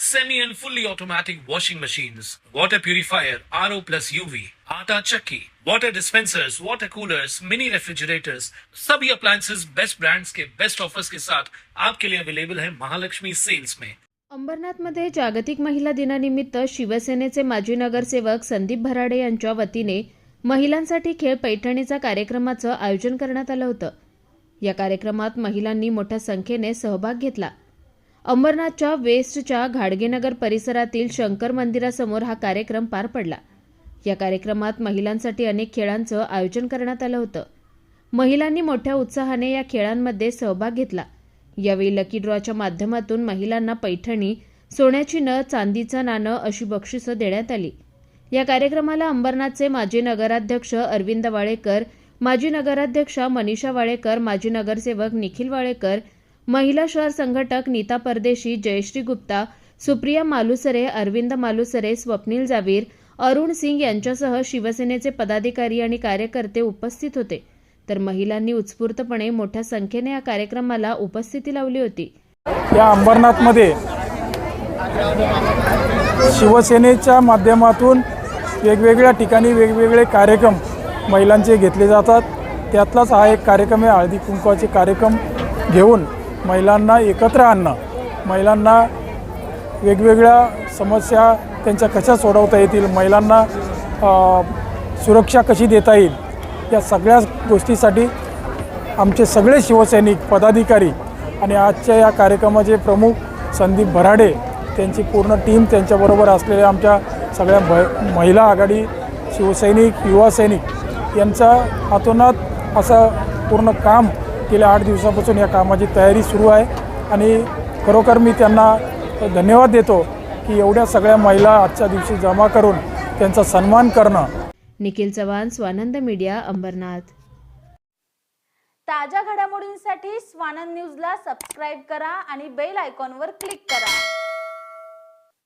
semi and fully automatic washing machines, water purifier, RO plus UV, आटा चक्की, water dispensers, water coolers, mini refrigerators, सभी appliances best brands के best offers के साथ आपके लिए अवेलेबल है महालक्ष्मी सेल्स में। अंबरनाथमध्ये जागतिक महिला दिनानिमित्त शिवसेनेचे माजी नगरसेवक संदीप भराडे यांच्या वतीने महिलांसाठी खेळ पैठणीचा कार्यक्रमाचं आयोजन करण्यात आलं होतं. या कार्यक्रमात महिलांनी मोठ्या संख्येने सहभाग घेतला. अंबरनाथच्या वेस्टच्या घाडगेनगर परिसरातील शंकर मंदिरासमोर हा कार्यक्रम पार पडला. या कार्यक्रमात महिलांसाठी अनेक खेळांचं आयोजन करण्यात आलं होतं. महिलांनी मोठ्या उत्साहाने या खेळांमध्ये सहभाग घेतला. यावेळी लकी ड्रॉच्या माध्यमातून महिलांना पैठणी सोन्याची न चांदीचं नाणं अशी बक्षिसं देण्यात आली. या कार्यक्रमाला अंबरनाथचे माजी नगराध्यक्ष अरविंद वाळेकर माजी नगराध्यक्षा मनीषा वाळेकर माजी नगरसेवक निखिल वाळेकर महिला शहर संघटक नीता परदेशी जयश्री गुप्ता सुप्रिया मालुसरे अरविंद मालुसरे स्वप्नील जावीर अरुण सिंग यांच्यासह शिवसेनेचे पदाधिकारी आणि कार्यकर्ते उपस्थित होते. तर महिलांनी उत्स्फूर्तपणे मोठ्या संख्येने या कार्यक्रमाला उपस्थिती लावली होती. या अंबरनाथमध्ये शिवसेनेच्या माध्यमातून वेगवेगळ्या ठिकाणी वेगवेगळे कार्यक्रम महिलांचे घेतले जातात. त्यातलाच हा एक कार्यक्रम आहे हळदी कुंकवाचे कार्यक्रम घेऊन महिलांना एकत्र आणणं महिलांना वेगवेगळ्या समस्या त्यांच्या कशा सोडवता येतील महिलांना सुरक्षा कशी देता येईल या सगळ्या गोष्टीसाठी आमचे सगळे शिवसैनिक पदाधिकारी आणि आजच्या या कार्यक्रमाचे प्रमुख संदीप भराडे त्यांची पूर्ण टीम त्यांच्याबरोबर असलेल्या आमच्या सगळ्या भ महिला आघाडी शिवसैनिक युवा सैनिक यांचा हातोनात असं पूर्ण काम गेल्या आठ दिवसापासून या कामाची तयारी सुरू आहे आणि खरोखर मी त्यांना धन्यवाद देतो की एवढ्या सगळ्या महिला आजच्या दिवशी जमा करून त्यांचा सन्मान करणं. निखिल चव्हाण स्वानंद मीडिया अंबरनाथ. ताज्या घडामोडींसाठी स्वानंद न्यूजला सबस्क्राईब करा आणि बेल आयकॉनवर क्लिक करा.